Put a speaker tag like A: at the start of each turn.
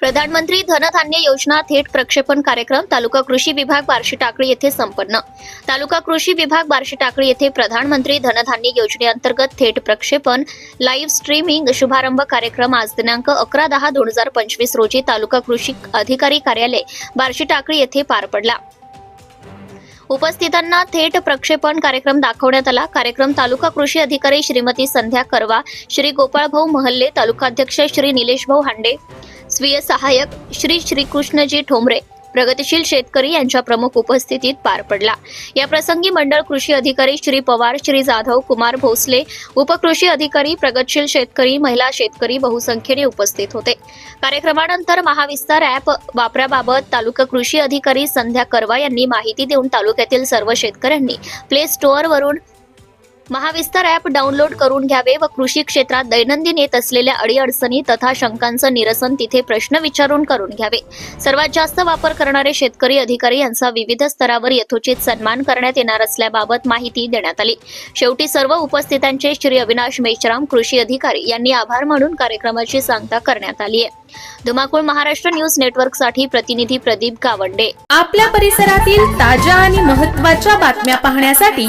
A: प्रधानमंत्री धनधान्य योजना थेट प्रक्षेपण कार्यक्रम तालुका कृषी विभाग बार्शी टाकळी येथे संपन्न. तालुका कृषी विभाग बार्शी टाकळी येथे प्रधानमंत्री धनधान्य योजनेअंतर्गत थेट प्रक्षेपण लाईव्ह स्ट्रीमिंग शुभारंभ कार्यक्रम आज दिनांक अकरा दहा दोन हजार पंचवीस रोजी तालुका कृषी अधिकारी कार्यालय बार्शी टाकळी येथे पार पडला. उपस्थितांना थेट प्रक्षेपण कार्यक्रम दाखवण्यात आला. कार्यक्रम तालुका कृषी अधिकारी श्रीमती संध्या करवा श्री गोपाळभाऊ महल्ले तालुकाध्यक्ष श्री निलेश भाऊ हांडे स्वीय सहाय्यक श्री श्रीकृष्णजी ठोंबरे प्रगतिशील शेतकरी यांच्या प्रमुख उपस्थितीत पार पडला. या प्रसंगी मंडळ कृषी अधिकारी श्री पवार श्री जाधव कुमार भोसले उपकृषी अधिकारी प्रगतशील शेतकरी महिला शेतकरी बहुसंख्येने उपस्थित होते. कार्यक्रमानंतर महाविस्तार ॲप वापराबाबत तालुका कृषी अधिकारी संध्या करवा यांनी माहिती देऊन तालुक्यातील सर्व शेतकऱ्यांनी प्ले स्टोअरवरून महाविस्तार ॲप डाउनलोड करून घ्यावे व कृषी क्षेत्रात दैनंदिन येत असलेल्या अडीअडचणी तथा शंकांचं निरसन तिथे प्रश्न विचारून करून घ्यावे. सर्वात जास्त वापर करणारे शेतकरी अधिकारी यांचा विविध स्तरावर यथोचित सन्मान करण्यात येणार असल्याबाबत माहिती देण्यात आली. शेवटी सर्व उपस्थितांचे श्री अविनाश मेश्राम कृषी अधिकारी यांनी आभार मानून कार्यक्रमाची सांगता करण्यात आली आहे. धुमाकूळ महाराष्ट्र न्यूज नेटवर्कसाठी प्रतिनिधी प्रदीप गावंडे.
B: आपल्या परिसरातील ताज्या आणि महत्त्वाच्या बातम्या पाहण्यासाठी